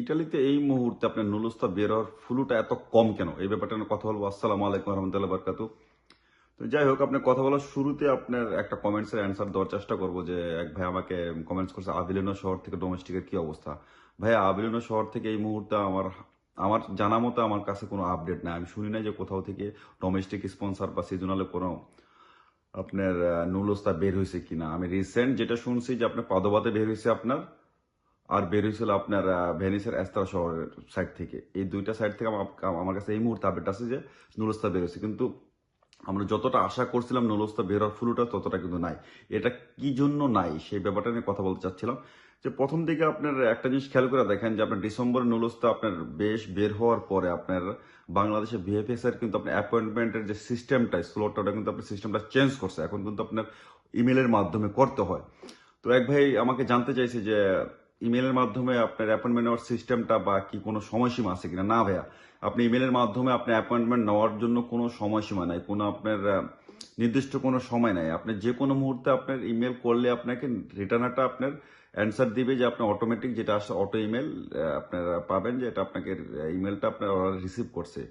ইটালিতে এই মুহূর্তে আপনার নুলুস্তা বের হওয়ার ফ্লুটা এত কম কেন? এই ব্যাপারটা নিয়ে কথা বলব। আসসালামু আলাইকুম রহমতুল্লাহ বারকাত তো যাই হোক, আপনার কথা বলার শুরুতে আপনার একটা কমেন্টসের অ্যান্সার দেওয়ার চেষ্টা করব যে, এক ভাই আমাকে কমেন্টস করছে আভিলেনো শহর থেকে ডোমেস্টিকের কি অবস্থা? ভাইয়া আভিলেনো শহর থেকে এই মুহূর্তে আমার আমার জানা মতো আমার কাছে কোনো আপডেট নাই। আমি শুনি নাই যে কোথাও থেকে ডোমেস্টিক স্পন্সর বা সিজনালে কোনো আপনার নুলুস্তা বের হয়েছে কিনা। আমি রিসেন্ট যেটা শুনছি যে আপনার পাদবাতে বের হয়েছে আপনার আর বের হয়েছিল আপনার ভেনিসের এস্তারা শহরের সাইড থেকে। এই দুইটা সাইড থেকে আমার- কাছে এই মুহূর্তে আপডেট আছে যে নুলস্তা বের হয়েছে কিন্তু আমরা যতটা আশা করছিলাম নুলস্তা বের হওয়ার ফ্লুটা, ততটা কিন্তু নাই। এটা কি জন্য নাই, সেই ব্যাপারটা নিয়ে কথা বলতে চাচ্ছিলাম। যে প্রথম দিকে আপনার একটা জিনিস খেয়াল করে দেখেন যে আপনার ডিসেম্বরে নুলস্তা আপনার বেশ বের হওয়ার পরে আপনার বাংলাদেশের ভিএফএস এর কিন্তু আপনার অ্যাপয়েন্টমেন্টের যে সিস্টেমটা স্লটটা কিন্তু আপনার সিস্টেমটা চেঞ্জ করছে। এখন কিন্তু আপনার ইমেলের মাধ্যমে করতে হয়। তো এক ভাই আমাকে জানতে চাইছে যে ইমেলের মাধ্যমে আপনার অ্যাপয়েন্টমেন্ট নেওয়ার সিস্টেমটা বা কি কোনো সময়সীমা আছে কিনা? না ভাইয়া। আপনি ইমেলের মাধ্যমে আপনি অ্যাপয়েন্টমেন্ট নেওয়ার জন্য কোনো সময়সীমা নাই, কোনো আপনার নির্দিষ্ট কোনো সময় নাই। আপনি যে কোনো মুহূর্তে আপনার ইমেল করলে আপনাকে রিটার্নারটা আপনার অ্যান্সার দিবে যে আপনার অটোমেটিক যেটা আসছে অটো ইমেল আপনারা পাবেন যে এটা আপনাকে ইমেলটা আপনার রিসিভ করছে।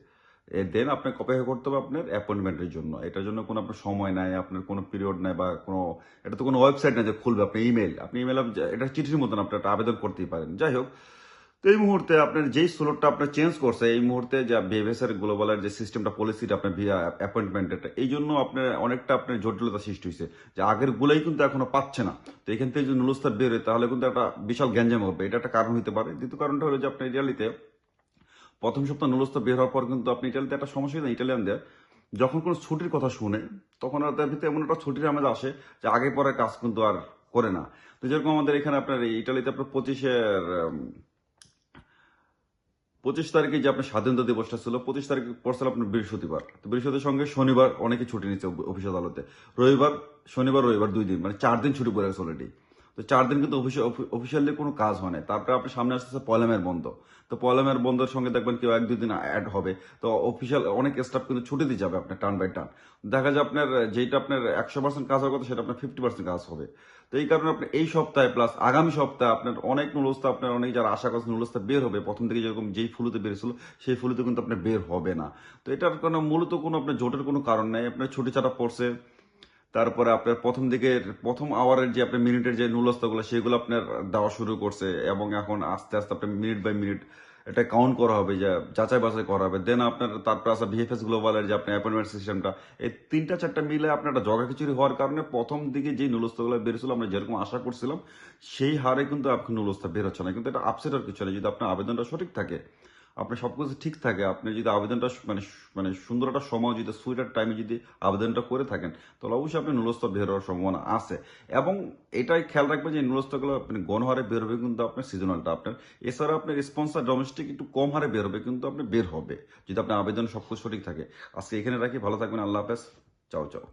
দেন আপনাকে অপেক্ষা করতে হবে আপনার অ্যাপয়েন্টমেন্টের জন্য। এটার জন্য কোনো আপনার সময় নাই, আপনার কোনো পিরিয়ড নাই বা কোনো, এটা তো কোনো ওয়েবসাইট না যে খুলবে, আপনি ইমেল আপনি ইমেল এটা চিঠির মতন আপনি একটা আবেদন করতেই পারেন। যাই হোক, তো এই মুহূর্তে আপনার যেই স্লোটটা আপনার চেঞ্জ করছে, এই মুহূর্তে যা বিহেভিয়ার গ্লোবালের যে সিস্টেমটা পলিসিটা আপনার ভিয়া অ্যাপয়েন্টমেন্টের এই জন্য আপনার অনেকটা আপনার জটিলতা সৃষ্টি হয়েছে। যে আগের গুলাই কিন্তু এখনও পাচ্ছে না। তো এখান থেকে যদি নুলস্তার বের হয়, তাহলে কিন্তু একটা বিশাল গ্যাঞ্জাম হবে। এটা একটা কারণ হতে পারে। দ্বিতীয় কারণটা হলো যে আপনার ইটালিতে প্রথম সপ্তাহ নুলস্তা বের হওয়ার পর কিন্তু আপনি ইটালিতে একটা সমস্যা হয় ইটালিয়ানদের যখন কোনো ছুটির কথা শুনে, তখন আর তার ভিতরে এমন একটা ছুটির আমাদের আসে যে আগে পরে কাজ কিন্তু আর করে না। তো যেরকম আমাদের এখানে আপনার ইটালিতে আপনার পঁচিশের পঁচিশ তারিখে যে আপনার স্বাধীনতা দিবসটা ছিল, পঁচিশ তারিখে পড়ছিল আপনার বৃহস্পতিবার। তো বৃহস্পতির সঙ্গে শনিবার অনেকে ছুটি নিচ্ছে অফ- অফিস আদালতে। রবিবার, শনিবার, রবিবার দুই দিন মানে চার দিন ছুটি পড়ে গেছে অলরেডি তো চার দিন কিন্তু অফিসিয়ালি কোনো কাজ হয় না। তারপরে আপনার সামনে আসতেছে পয়লামের বন্ধ। তো পয়লামের বন্ধের সঙ্গে দেখবেন কেউ এক, দুই দিন অ্যাড হবে। তো অফিসিয়াল অনেক স্টাফ কিন্তু ছুটি দিয়ে যাবে আপনার টার্ন বাই টার্ন দেখা যায় আপনার যেটা আপনার একশো পার্সেন্ট কাজ হওয়ার কথা, সেটা আপনার ফিফটি পার্সেন্ট কাজ হবে। তো এই কারণে আপনি এই সপ্তাহে প্লাস আগামী সপ্তাহে আপনার অনেক নুলস্তা আপনার অনেক যারা আশা করছেন নুলস্তা বের হবে, প্রথম থেকে যেরকম যেই ফুলুতে বেরিয়েছিল, সেই ফুলুতে কিন্তু আপনার বের হবে না। তো এটার কোনো মূলত কোনো আপনার জোটের কোনো কারণ নেই। আপনার ছুটি ছাড়া পড়ছে। তারপরে আপনার প্রথম দিকের, প্রথম আওয়ারের যে আপনার মিনিটের যে নুলস্তাগুলো সেগুলো আপনার দেওয়া শুরু করছে এবং এখন আস্তে আস্তে আপনার মিনিট বাই মিনিট এটা কাউন্ট করা হবে, যে যাচাই বাছাই করা হবে। দেন আপনার, তারপর আসা ভিএফএস গ্লোবালের যে আপনার অ্যাপয়েন্টমেন্ট সিস্টেমটা এই তিনটা চারটা মিলে আপনার একটা জগাখিচুরি হওয়ার কারণে প্রথম দিকে যে নুলস্তাগুলো বেরিয়েছিল আমরা যেরকম আশা করছিলাম, সেই হারে কিন্তু এখন নুলস্তা বেরোচ্ছে না। কিন্তু এটা আপসেট আর কিছু নেই যদি আপনার আবেদনটা সঠিক থাকে আপনার সবকিছু ঠিক থাকে, আপনি যদি আবেদনটা মানে মানে সুন্দর একটা সময় যদি, সুইটার টাইমে যদি আবেদনটা করে থাকেন, তাহলে অবশ্যই আপনি নুলস্তা বের হওয়ার সম্ভাবনা আছে। এবং এটাই খেয়াল রাখবেন যে নুলস্তাগুলো আপনি গণহারে বের হবে কিন্তু আপনার সিজনালটা আপনার। এছাড়া আপনার স্পন্সার ডোমেস্টিক একটু কম হারে বের হবে কিন্তু আপনি বের হবে, যদি আপনার আবেদন সবকিছু সঠিক থাকে। আজকে এখানে রাখি, ভালো থাকবেন, আল্লাহ হাফেজ, চাও চাও।